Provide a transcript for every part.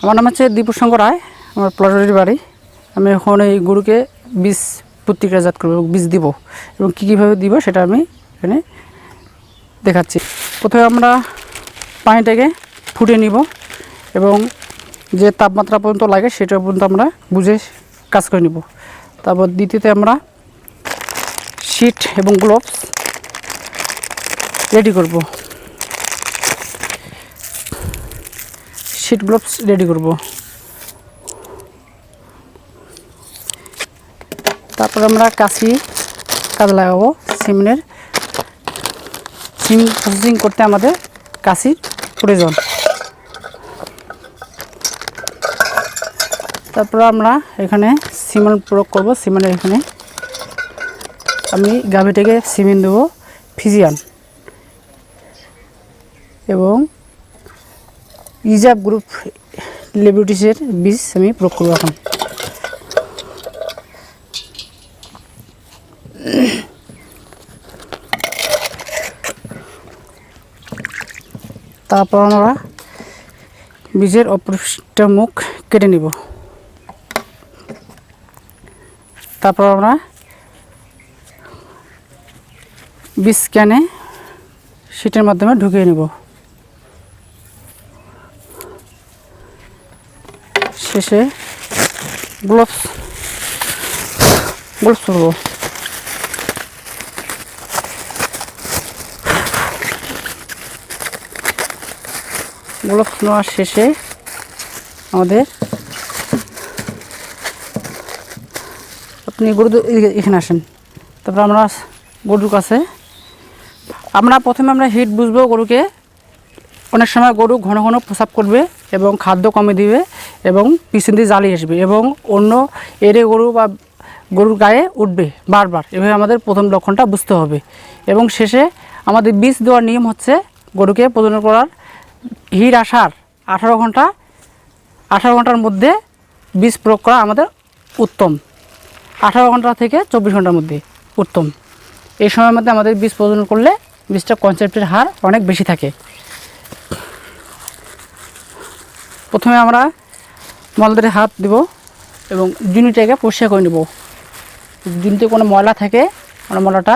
আমার নাম হচ্ছে দীপুসঙ্গ রায়, আমার প্লটের বাড়ি। আমি এখন এই গরুকে বীজ প্রতিক্রিয়াজাত করব বীজ দিব, এবং কী কীভাবে দিব সেটা আমি এখানে দেখাচ্ছি। প্রথমে আমরা পানিটাকে ফুটিয়ে নিব, এবং যে তাপমাত্রা পর্যন্ত লাগে সেটা পর্যন্ত আমরা বুঝে কাজ করে নিব। তারপর দ্বিতীয়তে আমরা শিট এবং গ্লোভস রেডি করব। শিট গ্লোভস রেডি করব। তারপর আমরা কাশি, কাজে লাগাবো সিমেন্টের সিম প্রসেসিং করতে আমাদের কাশির প্রয়োজন। তারপর আমরা এখানে সিমেন্ট প্রয়োগ করব সিমেন্টের এখানে। আমি গাভিটাকে সিমেন্ট দেবো, ফিজিয়ান। এবং ইজাব গ্রুপ লেবিউটিসের বীজ আমি প্রয়োগ করব এখন। তারপর আমরা বীজের অপরিষ্ট মুখ কেটে নিব। তারপর আমরা বীজ ক্যানে শীটের মাধ্যমে ঢুকিয়ে নিব। শেষে গ্লোভস গ্লোভস পরবো গ্লোভস নেওয়ার শেষে আমাদের আপনি গরু এখানে আসেন। তারপর আমরা গরুর কাছে আমরা প্রথমে আমরা হিট বুঝব গরুকে। অনেক সময় গরু ঘন ঘন প্রসাব করবে। এবং খাদ্য কমে দিবে এবং পিছন দিয়ে জ্বালিয়ে আসবে এবং অন্য এরে গরু বা গরুর গায়ে উঠবে বারবার। এভাবে আমাদের প্রথম লক্ষণটা বুঝতে হবে। এবং শেষে আমাদের বীজ দেওয়ার নিয়ম হচ্ছে গরুকে প্রজনন করার হির আসার আঠারো ঘণ্টা, আঠারো ঘণ্টার মধ্যে বীজ প্রয়োগ করা আমাদের উত্তম। আঠারো ঘণ্টা থেকে চব্বিশ ঘণ্টার মধ্যে উত্তম। এই সময়ের মধ্যে আমাদের বীজ প্রজনন করলে বীজটা কনসেপ্টের হার অনেক বেশি থাকে। প্রথমে আমরা মলদের হাত দিব এবং জুনিটাকে পরিষ্কার করে নেব। জুনিতে কোনো ময়লা থাকে, আমরা ময়লাটা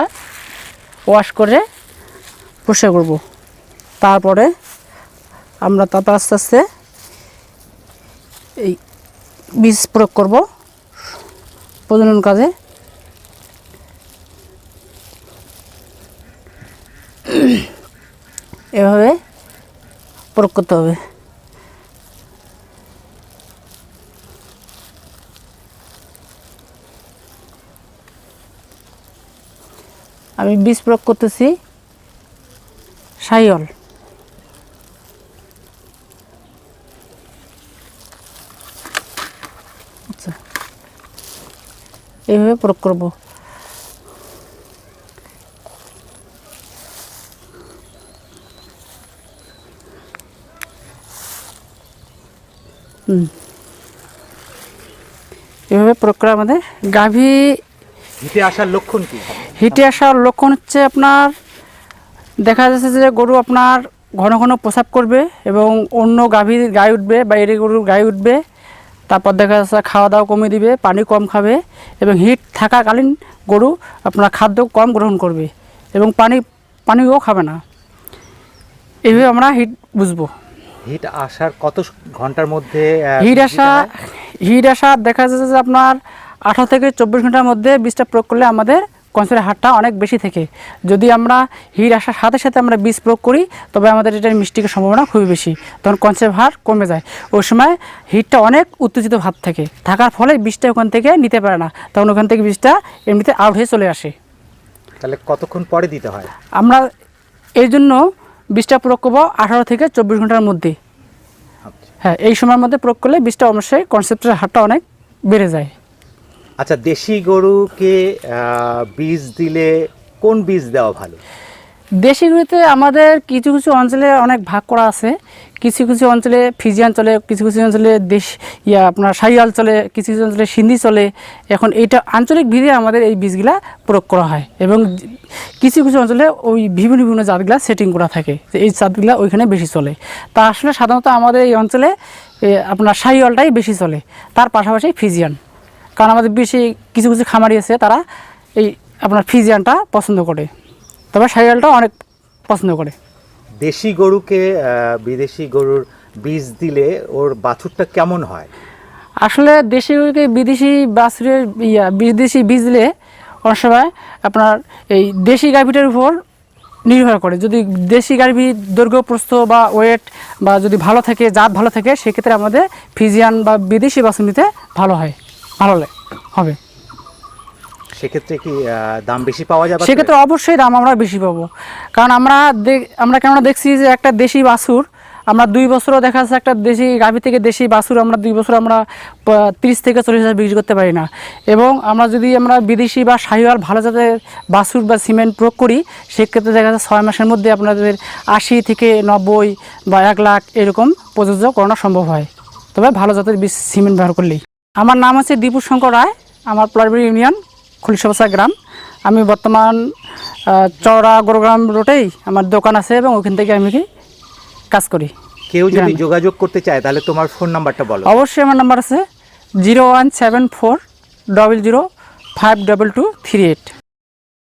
ওয়াশ করে পরিষ্কার করব। তারপরে আমরা তারপর আস্তে আস্তে এই বীজ প্রয়োগ করব প্রজনন কাজে। এভাবে প্রয়োগ করতে হবে। আমি বীজ প্রয়োগ করতেছি সাইল আচ্ছা। এইভাবে প্রয়োগ করব। এভাবে প্রয়োগ করা আমাদের গাভী আসার লক্ষণ কি? হিটে আসার লক্ষণ হচ্ছে আপনার দেখা যাচ্ছে যে গরু আপনার ঘন ঘন প্রসাব করবে এবং অন্য গাভীর গায়ে উঠবে বা এরে গরুর গায়ে উঠবে। তারপর দেখা যাচ্ছে খাওয়া দাওয়া কমে দিবে পানি কম খাবে এবং হিট থাকাকালীন গরু আপনার খাদ্য কম গ্রহণ করবে এবং পানি পানিও খাবে না। এইভাবে আমরা হিট বুঝব। হিট আসার কত ঘণ্টার মধ্যে হিট আসা হিট আসা দেখা যাচ্ছে যে আপনার আঠারো থেকে চব্বিশ ঘণ্টার মধ্যে বীজটা প্রয়োগ করলে আমাদের কনসেপ্টের হারটা অনেক বেশি থেকে। যদি আমরা হিট আসার সাথে সাথে আমরা বীজ প্রয়োগ করি তবে আমাদের এটার মিষ্টিকের সম্ভাবনা খুবই বেশি। তখন কনসেপ্ট হার কমে যায়। ওই সময় হিটটা অনেক উত্তেজিত ভাব থাকে। থাকার ফলে বীজটা ওখান থেকে নিতে পারে না। তখন ওখান থেকে বীজটা এমনিতে আউট হয়ে চলে আসে। তাহলে কতক্ষণ পরে দিতে হয়? আমরা এই জন্য বীজটা প্রয়োগ করব আঠারো থেকে চব্বিশ ঘণ্টার মধ্যে। আচ্ছা। হ্যাঁ এই সময়ের মধ্যে প্রয়োগ করলে বীজটা অবশ্যই কনসেপ্টের হারটা অনেক বেড়ে যায়। আচ্ছা দেশি গরুকে বীজ দিলে কোন বীজ দেওয়া ভালো? দেশি গরুতে আমাদের কিছু কিছু অঞ্চলে অনেক ভাগ করা আছে। কিছু কিছু অঞ্চলে ফিজিয়ান চলে, কিছু কিছু অঞ্চলে দেশ, ইয়া আপনার সাইয়াল চলে, কিছু কিছু অঞ্চলে সিন্ধি চলে। এখন এইটা আঞ্চলিক ভিড়ে আমাদের এই বীজগুলা প্রয়োগ করা হয় এবং কিছু কিছু অঞ্চলে ওই বিভিন্ন বিভিন্ন জাতগুলা সেটিং করা থাকে এই জাতগুলা ওইখানে বেশি চলে। তা আসলে সাধারণত আমাদের এই অঞ্চলে আপনার শাহিওয়ালটাই বেশি চলে। তার পাশাপাশি ফিজিয়ান। কারণ আমাদের বেশি কিছু কিছু খামারি আছে তারা এই আপনার ফিজিয়ানটা পছন্দ করে। তবে শাহিওয়ালটা অনেক পছন্দ করে। দেশি গরুকে বিদেশি গরুর বীজ দিলে ওর বাছুরটা কেমন হয়? আসলে দেশি গরুকে বিদেশি বাছুরের ইয়া বিদেশি বীজ দিলে অনেক সময় আপনার এই দেশি গাভীটার উপর নির্ভর করে। যদি দেশি গাভী দৈর্ঘ্য প্রস্থ বা ওয়েট বা যদি ভালো থাকে জাত ভালো থাকে সেক্ষেত্রে আমাদের ফিজিয়ান বা বিদেশি বাছুর নিতে ভালো হয়। ভালো লে- হবে। সেক্ষেত্রে কি দাম বেশি পাওয়া যাবে? সেক্ষেত্রে অবশ্যই দাম আমরা বেশি পাবো। কারণ আমরা আমরা কেননা দেখছি যে একটা দেশি বাছুর আমরা দুই বছরও দেখা যাচ্ছে একটা দেশি গাভী থেকে দেশি বাছুর আমরা দুই বছর আমরা তিরিশ থেকে চল্লিশ হাজার বিক্রি করতে পারি না। এবং আমরা যদি আমরা বিদেশি বা শাহিওয়াল ভালো জাতের বাছুর বা সিমেন্ট প্রয়োগ করি সেক্ষেত্রে দেখা যাচ্ছে ছয় মাসের মধ্যে আপনাদের আশি থেকে নব্বই বা এক লাখ এরকম প্রযোজ্য করানো সম্ভব হয়। তবে ভালো জাতের সিমেন্ট ব্যবহার করলেই। আমার নাম আছে দীপু শঙ্কর রায় আমার প্লারবাড়ি ইউনিয়ন খুলিশবাসা গ্রাম। আমি বর্তমান চওড়া গোরগ্রাম রোডেই আমার দোকান আছে এবং ওখান থেকে আমি কি কাজ করি। কেউ যদি যোগাযোগ করতে চায় তাহলে তোমার ফোন নাম্বারটা বলো। অবশ্যই আমার নাম্বার আছে zero one seven four double zero five double two three eight.